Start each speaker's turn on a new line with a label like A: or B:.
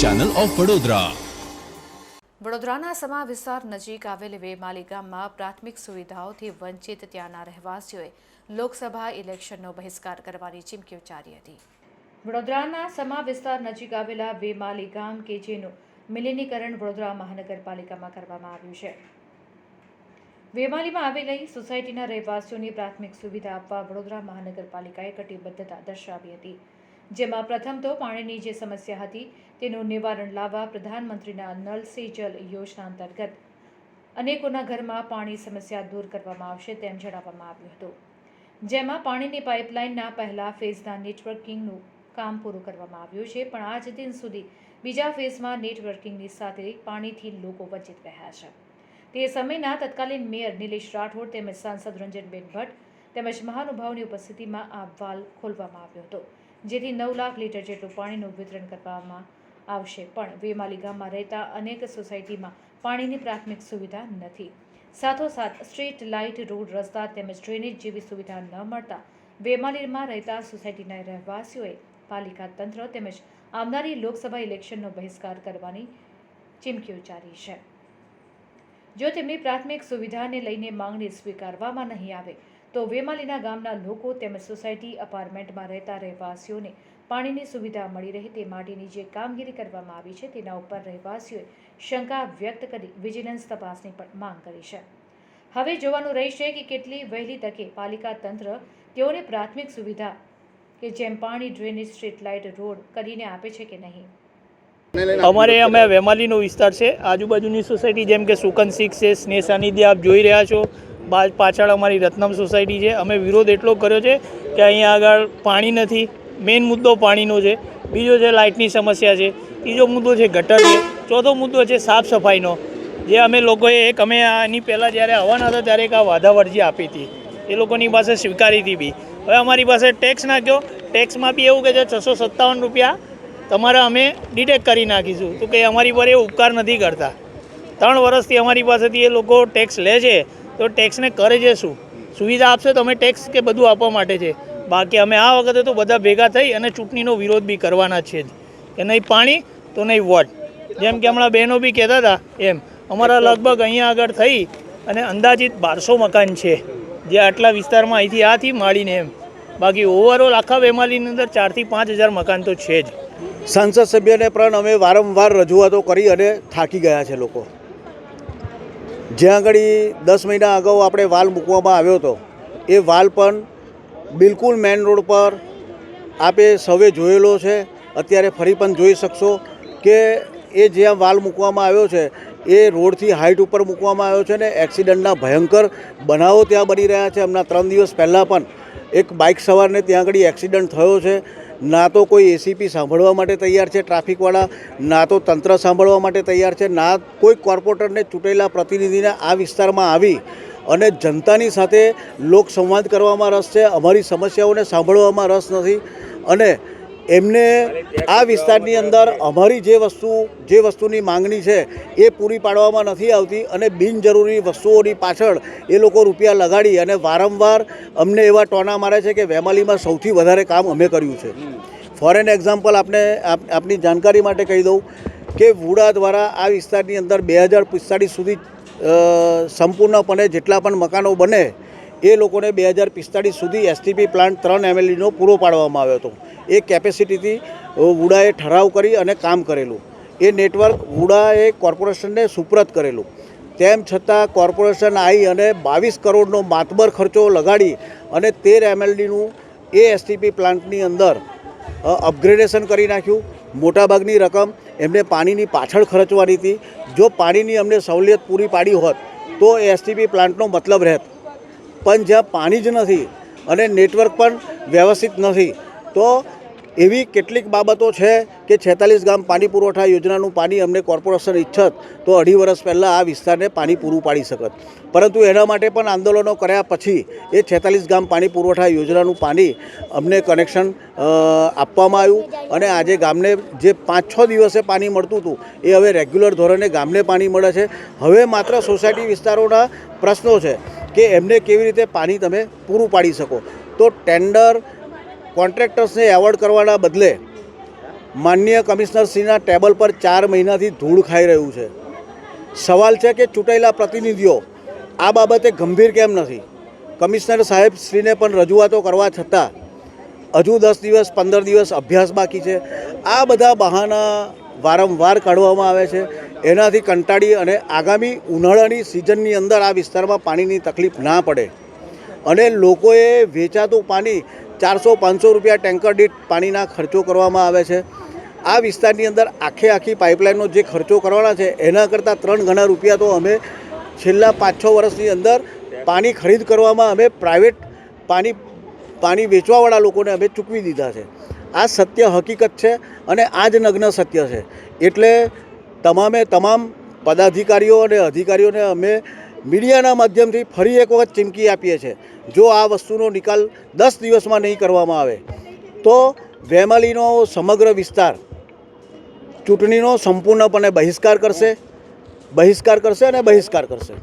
A: Channel of Vadodara
B: વડોદરાના સમા વિસ્તાર નજીક આવેલ વેમાલી ગામમાં પ્રાથમિક સુવિધાઓથી વંચિત ત્યાંના રહેવાસીઓએ લોકસભા ઇલેક્શનનો બહિષ્કાર કરવાની ચીમકી ઉચ્ચારી હતી. વડોદરાના સમા વિસ્તાર નજીક આવેલા વેમાલી ગામ કે જેનું મિલિનીકરણ વડોદરા મહાનગરપાલિકામાં કરવામાં આવ્યું છે. વેમાલીમાં આવેલી સોસાયટીના રહેવાસીઓની પ્રાથમિક સુવિધા આપવા વડોદરા મહાનગરપાલિકાએ કટિબદ્ધતા દર્શાવી હતી. જેમાં પ્રથમ તો પાણીની જે સમસ્યા હતી તેનું નિવારણ લાવવા પ્રધાનમંત્રીના નલ સે જલ યોજના અંતર્ગત અનેકોના ઘરમાં પાણી સમસ્યા દૂર કરવામાં આવશે તેમ જણાવવામાં આવ્યું હતું. જેમાં પાણીની પાઇપલાઇનના પહેલા ફેઝના નેટવર્કિંગનું કામ પૂરું કરવામાં આવ્યું છે, પણ આજ દિન સુધી બીજા ફેઝમાં નેટવર્કિંગની સાથે પાણીથી લોકો વંચિત રહ્યા છે. તે સમયના તત્કાલીન મેયર નિલેશ રાઠોડ તેમજ સાંસદ રંજનબેન ભટ્ટ તેમજ મહાનુભાવની ઉપસ્થિતિમાં આ વાલ ખોલવામાં આવ્યો હતો. જેથી નવ લાખ લીટર જેટલું પાણીનું વિતરણ કરવામાં આવશે. પણ વેમાલી ગામમાં રહેતા અનેક સોસાયટીમાં પાણીની પ્રાથમિક સુવિધા નથી. સાથોસાથ સ્ટ્રીટ લાઇટ, રોડ રસ્તા તેમજ ડ્રેનેજ જેવી સુવિધા ન મળતા વેમાલીમાં રહેતા સોસાયટીના રહેવાસીઓએ પાલિકા તંત્ર તેમજ આવનારી લોકસભા ઇલેક્શનનો બહિષ્કાર કરવાની ચીમકી ઉચ્ચારી છે. જો તેમની પ્રાથમિક સુવિધાને લઈને માંગણી સ્વીકારવામાં નહીં આવે તો વેમાલીના ગામના લોકો તેમજ સોસાયટી અપાર્ટમેન્ટમાં રહેતા રહેવાસીઓને પાણીની સુવિધા મળી રહે તે માટેની જે કામગીરી કરવામાં આવી છે તેના ઉપર રહેવાસીઓએ શંકા વ્યક્ત કરી વિજિલન્સ તપાસની પણ માંગ કરી છે. હવે જોવાનું રહેશે કે કેટલી વહેલી તકે પાલિકા તંત્ર તેઓને પ્રાથમિક સુવિધા કે જેમ પાણી ડ્રેનેજ સ્ટ્રીટ લાઇટ રોડ કરીને આપે છે કે નહીં?
C: અમારે અમે વેમાલીનો વિસ્તાર છે. આજુબાજુની સોસાયટી જેમ કે સુકન સિક્સ છે, સ્નેહ સાનિધ્ય આપ જોઈ રહ્યા છો. પાછળ અમારી રત્નમ સોસાયટી છે. અમે વિરોધ એટલો કર્યો છે કે અહીંયા આગળ પાણી નથી. મેઇન મુદ્દો પાણીનો છે. બીજો છે લાઇટની સમસ્યા છે. ત્રીજો મુદ્દો છે ગટર છે. ચોથો મુદ્દો છે સાફ સફાઈનો. જે અમે લોકોએ એક, અમે આની પહેલાં જ્યારે આવવાના હતા ત્યારે એક આ વાધાવરજી આપી હતી. એ લોકોની પાસે સ્વીકારી હતી બી. હવે અમારી પાસે ટેક્સ નાખ્યો. ટેક્સમાં બી એવું કે છે છસો સત્તાવન રૂપિયા તમારા અમે ડિટેક્ટ કરી નાખીશું. તો કે અમારી પર એ ઉપકાર નથી કરતા. ત્રણ વર્ષથી અમારી પાસેથી એ લોકો ટેક્સ લે છે. તો ટેક્સને કરે છે શું સુવિધા આપશે તો અમે ટેક્સ કે બધું આપવા માટે છે. બાકી અમે આ વખતે તો બધા ભેગા થઈ અને ચૂંટણીનો વિરોધ બી કરવાના છે જ. કે નહીં પાણી તો નહીં વોટ. જેમ કે હમણાં બહેનો બી કહેતા હતા એમ, અમારા લગભગ અહીંયા આગળ થઈ અને અંદાજિત બારસો મકાન છે. જે આટલા વિસ્તારમાં અહીંથી આથી માળીને એમ. બાકી ઓવરઓલ આખા વેમાલીની અંદર ચારથી પાંચ હજાર મકાન તો છે જ.
D: સંસદ સભ્યને પણ અમે વારંવાર રજૂઆતો કરી અને થાકી ગયા છે લોકો. જ્યાં આગળ દસ મહિના અગાઉ આપણે વાલ મૂકવામાં આવ્યો હતો, એ વાલ પણ બિલકુલ મેન રોડ પર આપે સૌએ જોયેલો છે. અત્યારે ફરી પણ જોઈ શકશો કે એ જ્યાં વાલ મૂકવામાં આવ્યો છે, એ રોડથી હાઇટ ઉપર મૂકવામાં આવ્યો છે ને એક્સિડન્ટના ભયંકર બનાવો ત્યાં બની રહ્યા છે. હમણાં ત્રણ દિવસ પહેલાં પણ એક બાઇક સવારને ત્યાં આગળ એક્સિડન્ટ થયો છે. ના તો કોઈ એસીપી સાંભળવા માટે તૈયાર છે ટ્રાફિકવાળા, ના તો તંત્ર સાંભળવા માટે તૈયાર છે, ના કોઈ કોર્પોરેટરને ચૂંટેલા પ્રતિનિધિને આ વિસ્તારમાં આવી અને જનતાની સાથે લોકસંવાદ કરવામાં રસ છે, અમારી સમસ્યાઓને સાંભળવામાં રસ નથી અને એમને આ વિસ્તારની અંદર અમારી જે વસ્તુ, જે વસ્તુની માંગણી છે, એ પૂરી પાડવામાં નથી આવતી અને બિનજરૂરી વસ્તુઓની પાછળ એ લોકો રૂપિયા લગાડી અને વારંવાર અમને એવા ટોના મારે છે કે વેમાલીમાં સૌથી વધારે કામ અમે કર્યું છે. ફોર એન એક્ઝામ્પલ આપને, આપ- આપની જાણકારી માટે કહી દઉં કે વુડા દ્વારા આ વિસ્તારની અંદર બે હજાર પિસ્તાળીસ સુધી સંપૂર્ણપણે જેટલા પણ મકાનો બને, એ લોકોને બે હજાર પિસ્તાળીસ સુધી એસટીપી પ્લાન્ટ ત્રણ એમએલઈનો પૂરો પાડવામાં આવ્યો હતો. એ કેપેસિટીથી વુડાએ ઠરાવ કરી અને કામ કરેલું. એ નેટવર્ક વુડાએ કોર્પોરેશનને સુપ્રત કરેલું. તેમ છતાં કોર્પોરેશન આવી અને બાવીસ કરોડનો માતબર ખર્ચો લગાડી અને તેર એમએલડીનું એ એસટીપી પ્લાન્ટની અંદર અપગ્રેડેશન કરી નાખ્યું. મોટાભાગની રકમ એમને પાણીની પાછળ ખર્ચવાની હતી. જો પાણીની અમને સવલિયત પૂરી પાડી હોત, તો એ એસટીપી પ્લાન્ટનો મતલબ રહેત. પણ જ્યાં પાણી જ નથી અને નેટવર્ક પણ વ્યવસ્થિત નથી, તો એવી કેટલીક બાબતો છે કે છેતાલીસ ગામ પાણી પુરવઠા યોજનાનું પાણી અમને કોર્પોરેશન ઈચ્છત તો અઢી વર્ષ પહેલાં આ વિસ્તારને પાણી પૂરું પાડી શકત. પરંતુ એના માટે પણ આંદોલનો કર્યા પછી એ છેતાલીસ ગામ પાણી પુરવઠા યોજનાનું પાણી અમને કનેક્શન આપવામાં આવ્યું અને આજે ગામને જે પાંચ છ દિવસે પાણી મળતું હતું એ હવે રેગ્યુલર ધોરણે ગામને પાણી મળે છે. હવે માત્ર સોસાયટી વિસ્તારોના પ્રશ્નો છે કે એમને કેવી રીતે પાણી તમે પૂરું પાડી શકો. તો ટેન્ડર કોન્ટ્રાક્ટર્સને એવોર્ડ કરવાના બદલે માનનીય કમિશનરશ્રીના ટેબલ પર ચાર મહિનાથી ધૂળ ખાઈ રહ્યું છે. સવાલ છે કે ચૂંટાયેલા પ્રતિનિધિઓ આ બાબતે ગંભીર કેમ નથી? કમિશનર સાહેબ શ્રીને પણ રજૂઆતો કરવા છતાં હજુ દસ દિવસ, પંદર દિવસ અભ્યાસ બાકી છે. આ બધા બહાના વારંવાર કાઢવામાં આવે છે. એનાથી કંટાળી અને આગામી ઉનાળાની સિઝનની અંદર આ વિસ્તારમાં પાણીની તકલીફ ના પડે. અને લોકોએ વેચાતું પાણી ચારસો, પાંચસો રૂપિયા ટેન્કર દીઠ પાણીના ખર્ચો કરવામાં આવે છે. આ વિસ્તારની અંદર આખે આખી પાઇપલાઇનનો જે ખર્ચો કરવાના છે, એના કરતાં ત્રણ ગણા રૂપિયા તો અમે છેલ્લા પાંચ છ વર્ષની અંદર પાણી ખરીદ કરવામાં અમે પ્રાઇવેટ પાણી પાણી વેચવાવાળા લોકોને અમે ચૂકવી દીધા છે. આ સત્ય હકીકત છે અને આ જ નગ્ન સત્ય છે. એટલે તમામે તમામ પદાધિકારીઓ અને અધિકારીઓને અમે મીડિયાના માધ્યમથી ફરી એક વખત ચીમકી આપીએ છીએ જો આ વસ્તુનો નિકાલ દસ દિવસમાં નહીં કરવામાં આવે, તો વેમાલીનો સમગ્ર વિસ્તાર ચૂંટણીનો સંપૂર્ણપણે બહિષ્કાર કરશે બહિષ્કાર કરશે અને બહિષ્કાર કરશે.